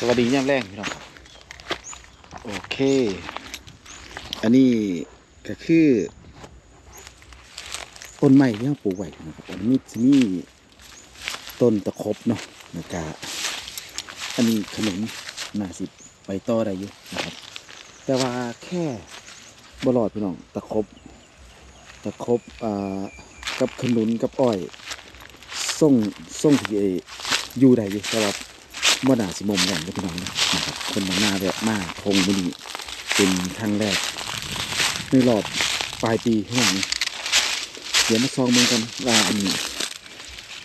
สวัสดีย่ำแรงพี่น้องครับโอเค อันนี้ก็คือต้นไม้ที่เราปลูกไว้นะครับอันนี้จะมีต้นตะครบเนาะแล้วก็อันนี้ขนมน่าสิไปต่อได้อยู่นะครับ แต่ว่าแค่บลอดพี่น้องตะครบตะครบอ่ากับขนุนกับอ้อยส่งส่งที่ไอ้อยู่ได้อยู่แต่ว่าเมื่อหนาสิมมแรงกับพี่น้องนะครับคนมาหน้าแบบมากคงมือนี้เป็นครั้งแรกในรอบปลายปีที่หลังเดี๋ยวมาซองมือกันว่าอันนี้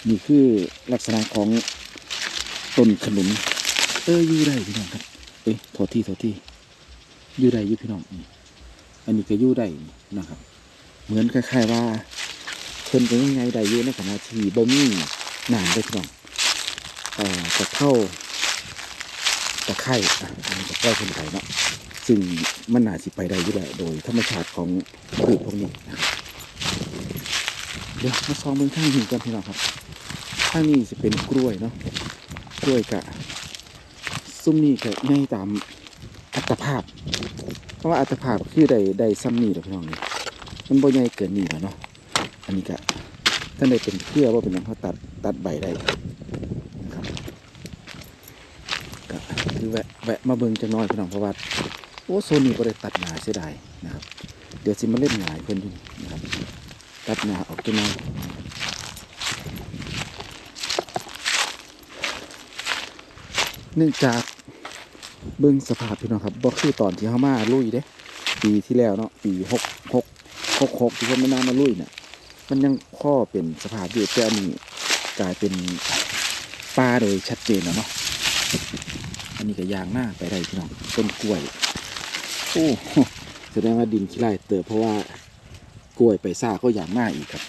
นี่คือลักษณะของต้นขนุนเอออยู่ได้พี่น้องครับเอ้ยโทษที่โทษที่อยู่ได้อยู่พี่น้องอันนี้ก็อยู่ได้นะครับ เหมือนคล้ายๆว่าเพิ่นก็ยังไงได้อยู่ในขณะที่บ่มีหนาได้พี่น้องเอ่อตะเข้า ตะไคร่อันนี้ตะไคร่คนไทยเนาะซึ่งมันน่าสิไปได้ยู่แหล้วโดยธรรมชาติของพืชพวกนี้นะเดี๋ยวมาซองเมืองข้างนี้กันพี่น้องครับข้างนี้จะเป็นกล้วยเนาะกล้วยกะซุ่มนี่กะง่ายตามอัตภาพ เพราะว่าอัตภาพคือได้ได้ซ้ำนี่หละพี่น้องนี่มันบ่ใหญ่เกินนี่แหละเนาะอันนี้กะท่านได้เป็นเครือว่าเป็นหยังเขาตัดตัดใบได้ นะครับก็คือ แวะแวะมาเบิ่งจังน้อยพี่น้องเพราะว่าโอ้โซนนี้ก็ได้ตัดหนาเสียดายนะครับ เดี๋ยวสิมาเล่นหงายเพิ่นดูนะครับ ตัดหนาออกจังน้อยเนื่องจากเบิ่งสภาพพี่น้องครับบ่คือตอนที่เขามาลุยเด้ ปีที่แล้วเนาะปีหกหกหกหกที่เพิ่นมานามาลุยเนี่ยมันยังข้อเป็นสภาพอยู่แต่อันนี้กลายเป็นปลาโดยชัดเจนแล้วเนาะ อันนี้ก็ยางหน้าไปได้พี่น้องต้นกล้วยโอ้แสดงว่าดินขี้ไร่เติบเพราะว่ากล้วยไปซ่าก็ยางหน้าอีกครับ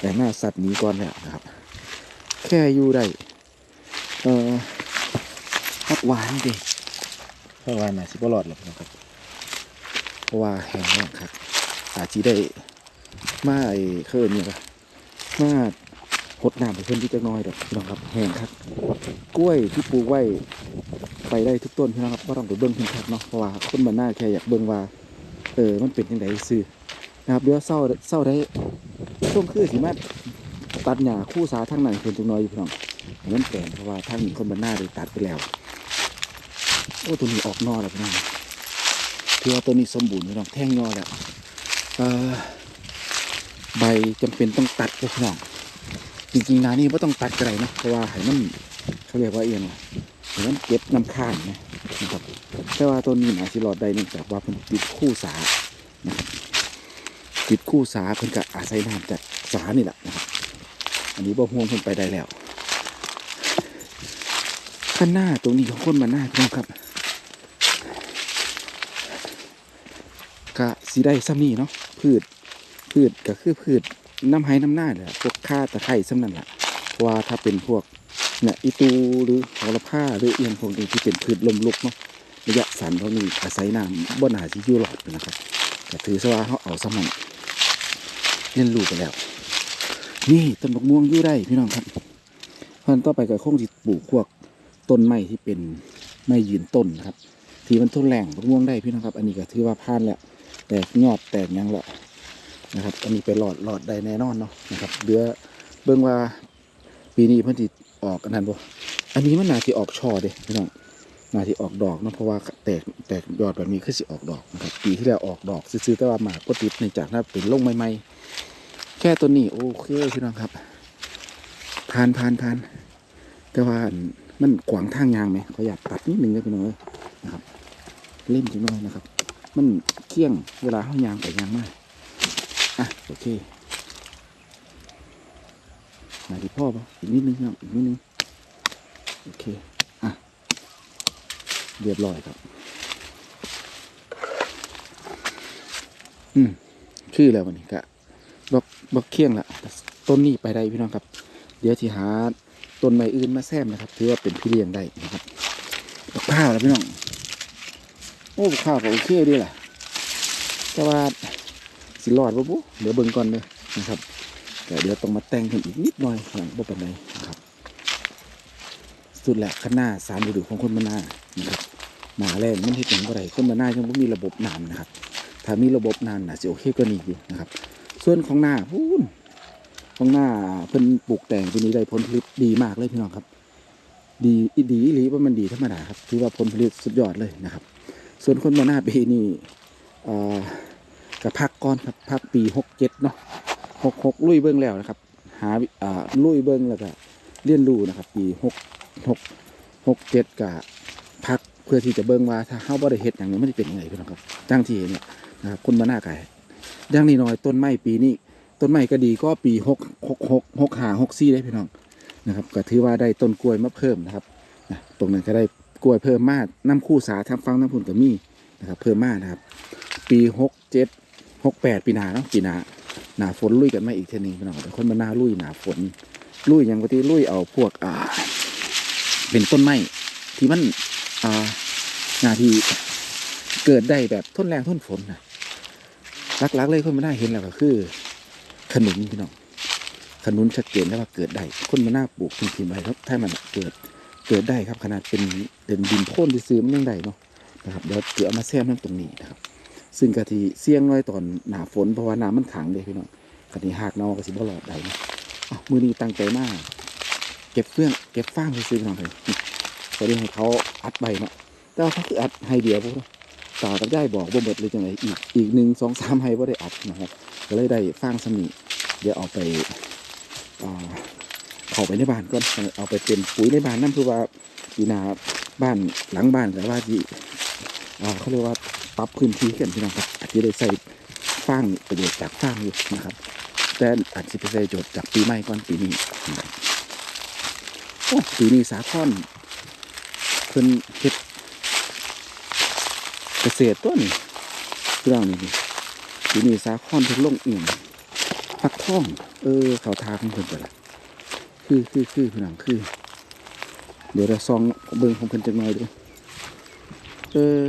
แต่หน้าสัตว์นี้ก่อนแล้วนะครับ แค่อยู่ได้เอ่อพักหวานดิพักหวานน่ะสิบรอดหรอกนะครับเพราะว่าแห้งแล้ครับอาจจะได้มาไอ้เคลื่อนเนี่ยปะมา หดน้ำไปเพิ่นที่จักน้อยเดอกพี่น้องครับแห้งครับกล้วยที่ปลูกไว้ไปได้ทุกต้นพี่น้องครับก็ต้องไปเบิ้งเพิ่นครับเนาะเพราะว่าคนมาหน้าแค่อยากเบิ้งว่าเออมันเป็นยังไงซื้อนะครับเดี๋ยวเศร้าเศร้าได้ช่วงคือสิมาตัดหญ้าคู่สาทางหนเพิ่นจักน้อยอยู่พี่น้องมันแปลนเพราะว่าทางนี้คนหน้าได้ตัดไปแล้วโอ้ตัวนี้ออกนอแล้วพี่น้องถือว่าตัวนี้สมบูรณ์พี่น้องแท่งยอแล้วเอ่อใบจำเป็นต้องตัดเลยพี่น้อง จริงๆนานี่ไม่ต้องตัดกระไรนะเพราะว่าให้มันเขาเรียกว่าเอียงว่ะให้มันเก็บน้ำข้างนะครับแต่ว่าต้นนี้นะที่รอดได้เนื่องจากว่าเพิ่นติดคู่สานะครับติดคู่สาเพิ่นก็อาศัยน้ำจากสานี่แหละนะครับอันนี้บ่ห่วงเพิ่นไปได้แล้วข้างหน้าตรงนี้ของคนมาหน้าพี่น้องครับก็สีได้ซ้ำนี่เนาะพืชพืชก็คือพืชน้ำไห้น้ำหน้าเนี่ยพวก ข้าตะไคร่ซ้ำนั่นแหละเพราะว่าถ้าเป็นพวกเนี่ยอีตูหรือหอละผ้าหรือเอียงพวกนี้ที่เป็นพืชลมลุกเนาะระยะสั้นพวกนี้อาศัยน้ำบ่หนาที่อยู่หลอดนะครับแต่ถือซะว่าเขาเอาสมองเรียนรู้ไปแล้ว นี่ต้นบักม่วงยู่ได้พี่น้องครับพันต่อไปก็คงจะปลูกพวกต้นไม้ที่เป็นไม้ยืนต้นนะครับ ที่มันทนแรงบักม่วงได้พี่น้องครับ อันนี้ก็ถือว่าผ่านแล้วแตกยอดแตกยังแล้ว นะครับ อันนี้ไปหลอดหลอดได้แน่นอนเนาะนะครับเดือเบิ่งว่าปีนี้เพิ่นสิออกอันนั้นบ่อันนี้มันน่าสิออกช่อเด้พี่น้องน่าสิออกดอกเนาะเพราะว่าแตกแตกยอดแบบนี้คือสิออกดอกนะครับปีที่แล้วออกดอกซื่อแต่ว่าหมากก็ติดในจากนั้นเป็นลงใหม่ๆแค่ตัวนี้โอเคพี่น้องครับผ่านผ่านผ่านแต่ว่าอันมันขวางทางยางไหมขออยากตัดนิดนึงนะพี่น้องเอ้ยนะครับ เล่นจังหน่อยนะครับ มันเคี่ยงเวลาเฮายางไปยางมาอะโอ เคมาที่พ่อปะอีกนิดนึงครับอีกนิดนึง โอเค อะ เรียบร้อยครับ อืมชื่อแล้ววันนี้กะบักบักเคียงละต้นนี้ไปได้พี่น้องครับ เดี๋ยวที่หาต้นไม้อื่นมาแซมนะครับ ถือว่าเป็นพี่เลี้ยงได้นะครับบักข้าวแล้วพี่น้อง โอ้บักข้าวก็โอเคดีแหละแต่ว่า สิรอดบ่บุเดี๋ยวเบิ่งก่อนเลยนะครับ แต่เดี๋ยวต้องมาแต่งกันอีกนิดหน่อยหลังบ่ปานใดนะครับ สุดแหละข้างหน้าสามฤดูของคนมาน้านะครับหนาแรงมันเห็นอย่างไรคนมาน้ายังไม่มีระบบน้ำนะครับ ถ้ามีระบบน้ำน่ะสิโอเคก็นี่อยู่นะครับ ส่วนของหน้าพูนของหน้าเพิ่นปลูกแต่งปีนี้ได้ผลผลิตดีมากเลยพี่น้องครับ ดีอีดีหรือว่ามันดีธรรมดาครับถือว่าผลผลิตสุดยอดเลยนะครับ ส่วนคนมานาปีนี้อ่อ กับพักก้อนครับพักปีหกเจ็ดเนาะหกหกลุยเบิ้งแล้วนะครับ หาอ่าลุยเบิ้งแล้วก็เรียนรู้นะครับ ปีหกหกหกเจ็ดกับพักเพื่อที่จะเบิ้งว่าถ้าเฮาบ่ได้เฮ็ดอย่างนี้ไมันจะเป็นยังไงพี่น้องครับจ้งที่เนี่ยนะครับคนมาหน้าไก่ย่างนี้น้อยต้นไม้ปีนี้ต้นไม้ก็ดีก็ปีหกหกหกหกหาหกซี่ได้พี่น้องนะครับก็ถือว่าได้ต้นกล้วยมาเพิ่มนะครับนะตรงนั้นก็ได้กล้วยเพิ่มมากน้ำคู่สาทางฟังน้ำพุ่นกับมีนะครับเพิ่มมากนะครับ ปีหกเจ็ด หกแปดปีนาเนาะปีนาหนาฝนลุยกันมาอีกเทนึงพี่น้องแต่คนมาหน้าลุยหนาฝนลุยอย่างปกติลุยเอาพวกอ่า เป็นต้นไม้ที่มันอ่านาที่เกิดได้แบบทนแรงทนฝนนะลักๆเลยคนมาหน้าเห็นแล้วก็คือ ขนุนพี่น้องขนุนชัดเจนแล้วว่าเกิดได้คนมาหน้าปลูกทิ้งทิ้งไว้ครับถ้ามันเกิดเกิดได้ครับขนาดเป็นเป็นดินโค่นที่ซื้อมันยังได้เนาะนะครับเดี๋ยวเกลือเอามาแซมน้ำตรงนี้นะครับ ซึ่งกะทิเสี่ยงน้อยตอนหนาฝนเพราะว่าน้ำมันขังเลยพี่น้องกะทิหากนอกระสิบ่หลอดได้เนะอะมือนี้ตั้งใจมาก เก็บเฟื่องเก็บฟางซื้อพี่น้องเลยนี่ก็ได้ให้เขาอัดใบเนาะแต่ว่าเขาคืออัดให้เดียวพวกตากับยายบอกบ่เบิดเลยจังไงอีกอีกหนึ่งสองสามให้บ่ได้อัดนะครับก็เลยได้ฟางสมีเดี๋ยวเอาไปอ่าเข้าไปในบ้านก่อนเอาไปเป็นปุ๋ยในบ้านนั่นคือว่าปีนาบ้านหลังบ้านแต่ว่าที่เขาเรียกว่า ปรับพื้นที่กันพี่น้องครับอาจจะได้ใส่ฟางประโยชน์จากฟางอยู่นะครับ แต่อาจจะไปใส่ประโยชน์จากปีใหม่ก่อนปีนี้โอ้ปีนี้สาคอนเพิ่นเฮ็ดเกษตรตัวนี้เรื่องนี้นี่ทีนี้สาคอนเพิ่นลงเอียงฟักทอง เออเขาทาของเพิ่นไปละคือคือคือพี่น้องคือ เดี๋ยวเราซองเบิ่งของเพิ่นจักหน่อยดูเออ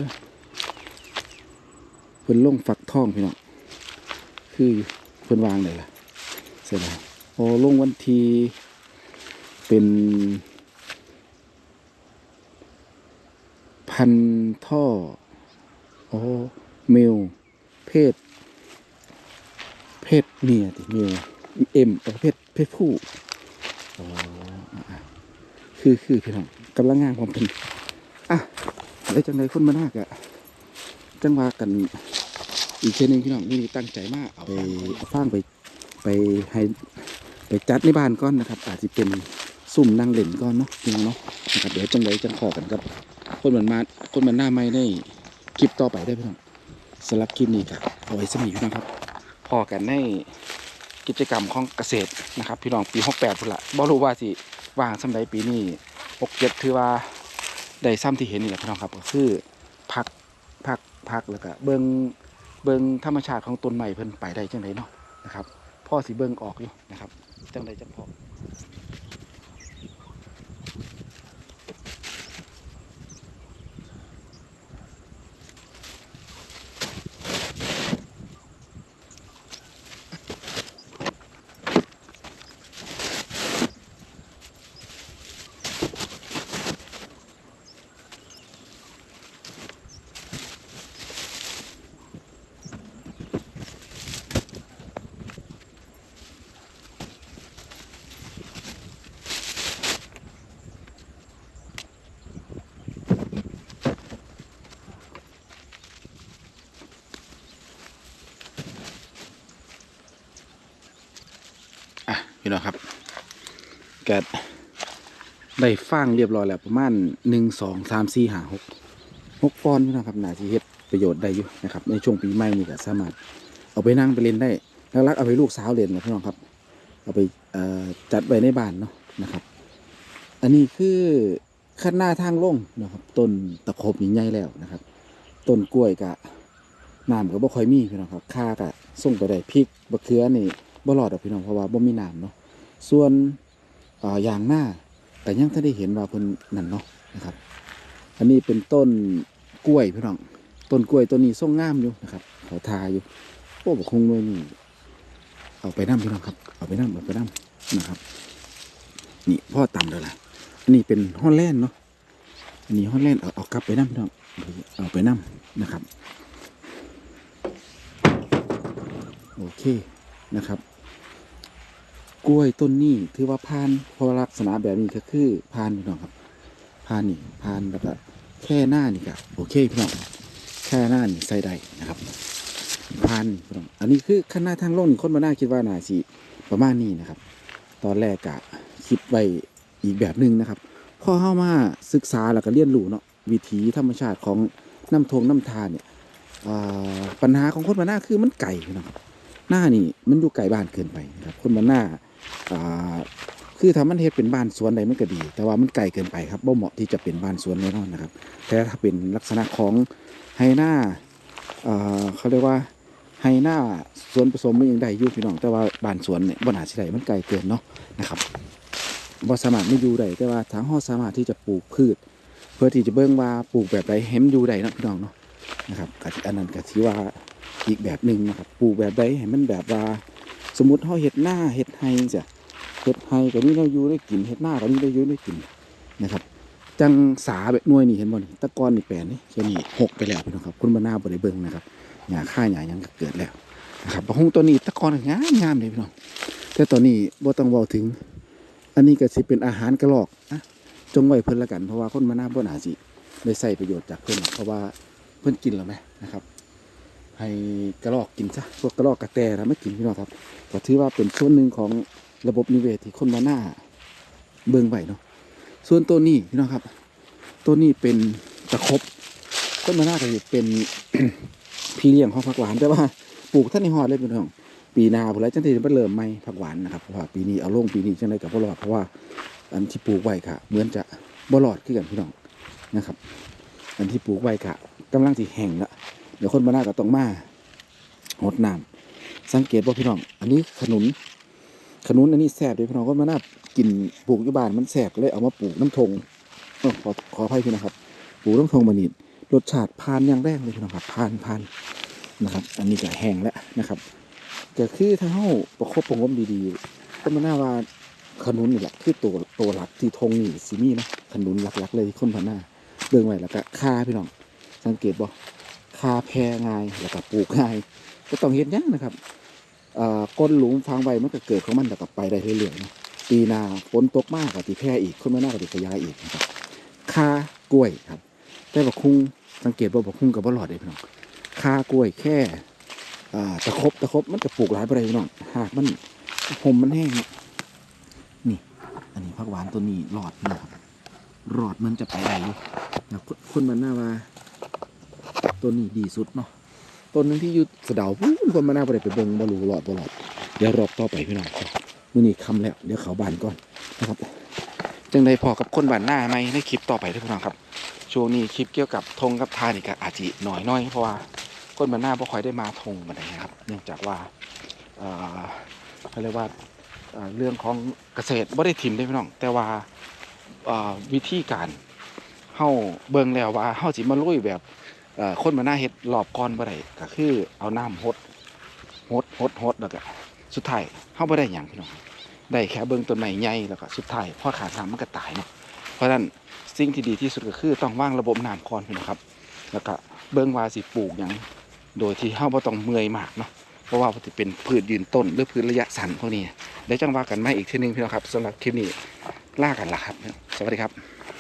เพิ่นลงฟักทองพี่น้องคือเพิ่นวางเลยล่ะเสร็จแล้วโอ้ลงวันทีเป็นพันท่อโอ้เมล เพศ เพศเมียติเมียเอ็มเออเพศเพศผู้อ๋อคือคือพี่น้องกำลังงานความเป็นอะแล้วจังไดคนมานาคอะจังว่ากัน อีกเช่นหนึงพี่น้องนี่ตั้งใจมากเอาไปเอาฟางไปไปให้ไปจัดในบ้านก่อนนะครับ อาจจะเป็นซุ่มนั่งเล่นก่อนเนาะพี่น้องเนาะนะครับเดี๋ยวจังไดจังขอกันครับ คนเหมือนมาคนเหมือนหน้าไม่ได้คลิปต่อไปได้พี่น้องสำหรับคลิปนี้ครับเอาไว้สมีพี่น้องครับพอกันในกิจกรรมของเกษตรนะครับ พี่น้องปีหกแปดพุ่นละบ่รู้ว่าสิว่างสำหรับปีนี้หกเจ็ดถือว่าได้ซ้ำที่เห็นนี่แหละพี่น้องครับก็คือพักพักพักแล้วก็เบิง เบิงธรรมชาติของต้นไม้เพิ่นไปได้จังไดเนาะนะครับพ่อสีเบิงออกอยู่นะครับจังไดจังพอ พี่น้องครับแกะได้ฟางเรียบร้อยแล้วประมาณหนึ่งสองสามสี่ห้าหกหกฟอนพี่น้องครับหน่าจะเฮ็ดประโยชน์ได้อยู่นะครับในช่วงปีใหม่นี่ก็สามารถเอาไปนั่งไปเล่นได้แล้วรักเอาไปลูกสาวเล่นนะพี่น้องครับ เอาไปจัดไว้ในบ้านเนาะนะครับ อันนี้คือขั้นหน้าทางลงนะครับต้นตะขบใหญ่แล้วนะครับต้นกล้วยกะน้ำก็บ่ค่อยมีพี่น้องครับค่ากะส่งไปได้พริกบะเขือนี่ บ่รอดดอกพี่น้องเพราะว่าบ่มีน้ำเนาะส่วนเอ่างหน้าก็ยังถ้าได้เห็นว่าเพิ่นนั่นเนาะนะครับ อันนี้เป็นต้นกล้วยพี่น้องต้นกล้วยต้นนี้ทรงงามอยู่นะครับเขาทาอยู่โอ้บ่คงเลยนี่เอาไปน้ำพี่น้องครับ เอาไปน้ำเอาไปน้ำนะครับ นี่พ่อตำแล้วล่ะอันนี้เป็นฮอลแลนด์เนาะอันนี้ฮอลแลนด์เอาเอากลับไปน้ำพี่น้องเอาไปน้ำนะครับ โอเคนะครับ กล้วยต้นนี้ถือว่าพานเพราะว่าลักษณะแบบนี้ก็คือพานพี่น้องครับพานนี่พานแล้วก็แค่หน้านี่ก็โอเคพี่น้องแค่หน้านี่ใส่ได้นะครับพานพี่น้องอันนี้คือข้างหน้าทางโลกนี่คนมาหน้าคิดว่าน่าสิประมาณนี้นะครับ ตอนแรกกะคิดไว้อีกแบบหนึ่งนะครับพอเข้ามาศึกษาแล้วก็เรียนรู้เนาะวิถีธรรมชาติของน้ำทงน้ำทานเนี่ยปัญหาของคนมาหน้าคือมันไก่พี่น้องครับหน้านี่มันอยู่ไก่บ้านเกินไปนะครับคนมาหน้า คือถ้ามันเฮ็ดเป็นบ้านสวนใดมันก็ดี แต่ว่ามันไกลเกินไปครับบ่เหมาะที่จะเป็นบ้านสวนแน่นอนนะครับ แต่ถ้าเป็นลักษณะของไฮหน้าอ่าเขาเรียกว่าไฮหน้าสวนผสมมันยังได้อยู่พี่น้อง แต่ว่าบ้านสวนเนี่ยบ่น่าสิได้มันไกลเกินเนาะนะครับบ่สามารถไม่อยู่ได้แต่ว่าทางเฮาสามารถที่จะปลูกพืช เพื่อที่จะเบิ่งว่าปลูกแบบใดให้มันอยู่ได้นะพี่น้องเนาะนะครับก็อันนั้นก็ถือว่าอีกแบบหนึ่งนะครับปลูกแบบใดให้มันแบบว่า สมมติเขาเห็ดหน้าเห็ดไฮจ้ะเห็ดไฮกับนี่เราอยู่ได้กินเห็ดหน้ากับนี่เราอยู่ได้กินนะครับ จังสาแบบน่วยนี่เห็นบ่นี่ตะกอนนี่แปลนี่แค่นี้หกไปแล้วพี่น้องครับ คุณบรรณาบริเบิงนะครับหญ้าค่าหญ้ายังเกิดแล้วนะครับบะฮงตัวนี้ตะกอนงามงามเลยพี่น้องแต่ตอนนี้บ่ต้องเว้าถึง อันนี้ก็สิเป็นอาหารกระรอกนะจงไว้เพิ่นละกันเพราะว่าคนบรรณาบ่น่าสิได้ใส่ประโยชน์จากเพิ่นหรอกเพราะว่าเพิ่นกินแล้วไหมนะครับ ให้กระรอกกินซะพวกกระรอกกระแตนะไม่กินพี่น้องครับก็ถือว่าเป็นส่วนหนึ่งของระบบนิเวศที่คนมาหน้าเบิ่งไว้เนาะส่วนตัวนี้พี่น้องครับตัวนี้เป็นตะครบคนมาหน้าก็สิเป็นพี่เลี้ยงของผักหวานแต่ว่าปลูกท่านในหอดเลยพี่น้องปีนาผมแล้วจังที่มันเริ่มไม่ผักหวานนะครับเพราะว่าปีนี้เอาลงปีนี้จังไดกับบ่รอดเพราะว่าอันที่ปลูกไว้ค่ะ เหมือนจะบ่รอดคือกันพี่น้องนะครับ อันที่ปลูกไว้ค่ะกำลังสิแห้งละ เดี๋ยวคนมาหน้าก็ต้องมาหดน้ำสังเกตว่าพี่น้อง อันนี้ขนุน ขนุนอันนี้แสบเลยพี่น้องก็มาน่ากินปลูกอยู่บ้านมันแสบก็เลยเอามาปลูกน้ำทงอขอขออภัยพี่นะครับ ปลูกน้ำทงมานี่รสชาติพานอย่างแรกเลยพี่น้องครับพานพานนะครับ อันนี้ก็แห้งแล้วนะครับก็คือถ้าเฮาประคบประงมดีๆก็มาน่าว่าขนุนนี่แหละคือตัวตัวหลักที่ทงนี่สิมีนะขนุนหลักๆเลยที่คนพาหน้าเบิ่งไว้แล้วก็ค่าพี่น้อง สังเกตบ่ค่าแพรง่ายแล้วก็ปลูกง่ายก็ต้องเห็นยังนะครับอ่อก้นหลุมฟางใบมันก็เกิดของมันแต่กับไปได้เรื่อยๆนะปีหนาฝนตกมากกับตีแพร่อีกคนมาหน้ากับตีขยายอีกนะครับคากล้วยครับ แต่บักคุ้งสังเกตว่าบักคุ้งกับว่าหลอดเลยพี่น้องคากล้วยแค่อ่าตะครบตะครบมันจะปลูกหลายไปเลยพี่น้องหากมันผมมันแห้งนี่ อันนี้ผักหวานตัวนี้หลอดนะครับหลอดมันจะไปได้อยู่แล้วคนมันหน้าว่า ตัวนี้ดีสุดเนาะต้นนึงที่อยุดสะเดาพูนคนมาหน้าประเด็ไปเบิงบ่รู้หลอดบ่หลอดเดี๋ยวรอบต่อไปพี่น้องครับมื้อนี้คำแล้วเดี๋ยวเขาบานก่อนนะครับจังใดพอกับคนบานหน้าไหมในคลิปต่อไปเด้อพี่น้องครับ ช่วงนี้คลิปเกี่ยวกับธงกับทานี่ก็อาจจะหน่อยน้อยเพราะว่าคนบานหน้าบ่ค่อยได้มาธงมาไดนะครับ เนื่องจากว่าเขาเรียกว่าเรื่องของเกษตรบ่ได้ถิ่มได้พี่น้อง แต่ว่าวิธีการเฮาเบิงแล้วว่าเฮาสิมาลุยแบบ คนมาหน้าเฮ็ดรอบก่อนบ่ได้ก็คือเอาน้ำหดหดหดหดแล้วก็สุดท้ายเฮาบ่ได้หยังพี่น้องได้แค่เบิ่งต้นไม้ใหญ่แล้วก็สุดท้ายพอขาดน้ำมันก็ตายเนาะเพราะฉะนั้นสิ่งที่ดีที่สุดก็คือต้องว่างระบบน้ำก่อนพี่น้องครับ แล้วก็เบิ่งว่าสิปลูกหยังโดยที่เฮาบ่ต้องเมื่อยมากเนาะเพราะว่ามันสิเป็นพืชยืนต้นหรือพืชระยะสั้นพวกนี้เดี๋ยวจังว่ากันใหมอีกทีหนึงพี่น้องครับสำหรับคลิปนี้ลากันละครับ สวัสดีครับ